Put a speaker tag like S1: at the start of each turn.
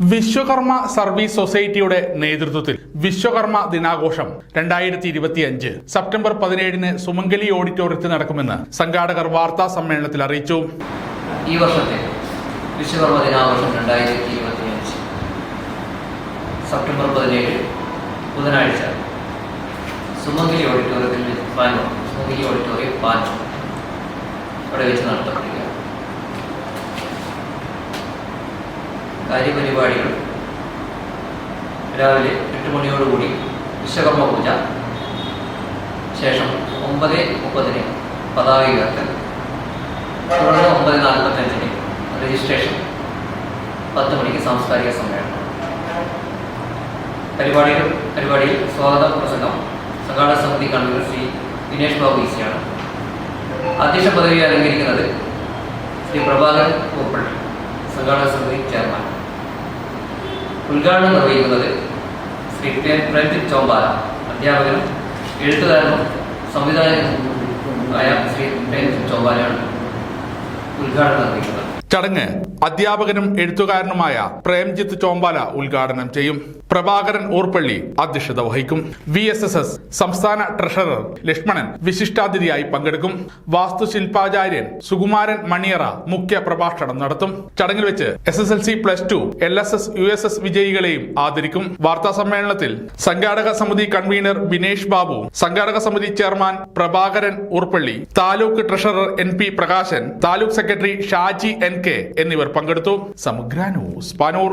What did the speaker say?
S1: Vishwakarma service സൊസൈറ്റിയുടെ നേതൃത്വത്തിൽ വിശ്വകർമ്മ ദിനാഘോഷം രണ്ടായിരത്തി ഇരുപത്തിയഞ്ച് സെപ്റ്റംബർ പതിനേഴിന് സുമംഗലി ഓഡിറ്റോറിയത്തിൽ നടക്കുമെന്ന് സംഘാടകർ വാർത്താ സമ്മേളനത്തിൽ അറിയിച്ചു.
S2: ഈ വർഷത്തെ വിശ്വകർമ്മ ദിനാഘോഷം രണ്ടായിരത്തി ഇരുപത്തിയഞ്ച് സെപ്റ്റംബർ പതിനേഴ് ബുധനാഴ്ച സുമംഗലി ഓഡിറ്റോറിയത്തിൽ സുമംഗലി ഓഡിറ്റോറിയം അവിടെ വെച്ച് നടത്തപ്പെടുക കാര്യപരിപാടികൾ. രാവിലെ എട്ട് മണിയോടുകൂടി വിശ്വകർമ്മ പൂജ. ശേഷം ഒമ്പത് മുപ്പതിന് പതാക ഉയർത്തൽ. തുടർന്ന് ഒമ്പത് നാൽപ്പത്തഞ്ചിന് രജിസ്ട്രേഷൻ പത്ത് മണിക്ക് സാംസ്കാരിക സമ്മേളനം. പരിപാടികൾ പരിപാടിയിൽ സ്വാഗത പ്രസംഗം. സംഘാട സമിതി കൺവീനർ ശ്രീ ദിനേഷ് ബാബു ഈസിയാണ്. അധ്യക്ഷ പദവി അലങ്കരിക്കുന്നത് ശ്രീ പ്രഭാകരൻ പൂപ്പള്ളി സംഘാടക സമിതി ചെയർമാൻ. ഉദ്ഘാടനം നിർവഹിക്കുന്നത് ശ്രീ കെ പ്രേംജിത്ത് ചോമ്പാല അധ്യാപകനും എഴുത്തുകാരനും സംവിധായകനും ആയ ശ്രീ പ്രജിത് ചോമ്പാലയാണ് ഉദ്ഘാടനം നിർവഹിക്കുന്നത്.
S1: ചടങ്ങ് അധ്യാപകനും എഴുത്തുകാരനുമായ പ്രേംജിത്ത് ചോമ്പാല ഉദ്ഘാടനം ചെയ്യും. പ്രഭാകരൻ ഊർപ്പള്ളി അധ്യക്ഷത വഹിക്കും. വി എസ് എസ് എസ് സംസ്ഥാന ട്രഷറർ ലക്ഷ്മണൻ വിശിഷ്ടാതിഥിയായി പങ്കെടുക്കും. വാസ്തുശില്പാചാര്യൻ സുകുമാരൻ മണിയറ മുഖ്യ പ്രഭാഷണം നടത്തും. ചടങ്ങിൽ വെച്ച് S S L C plus two L S S U S S വിജയികളെയും ആദരിക്കും. വാർത്താ സമ്മേളനത്തിൽ സംഘാടക സമിതി കൺവീനർ ബിനേഷ് ബാബു സംഘാടക സമിതി chairman Prabhakaran Urpalli taluk treasurer N P Prakashan taluk secretary Shaji K എന്നിവർ പങ്കെടുത്തു. സമഗ്ര ന്യൂസ് പാനൂർ.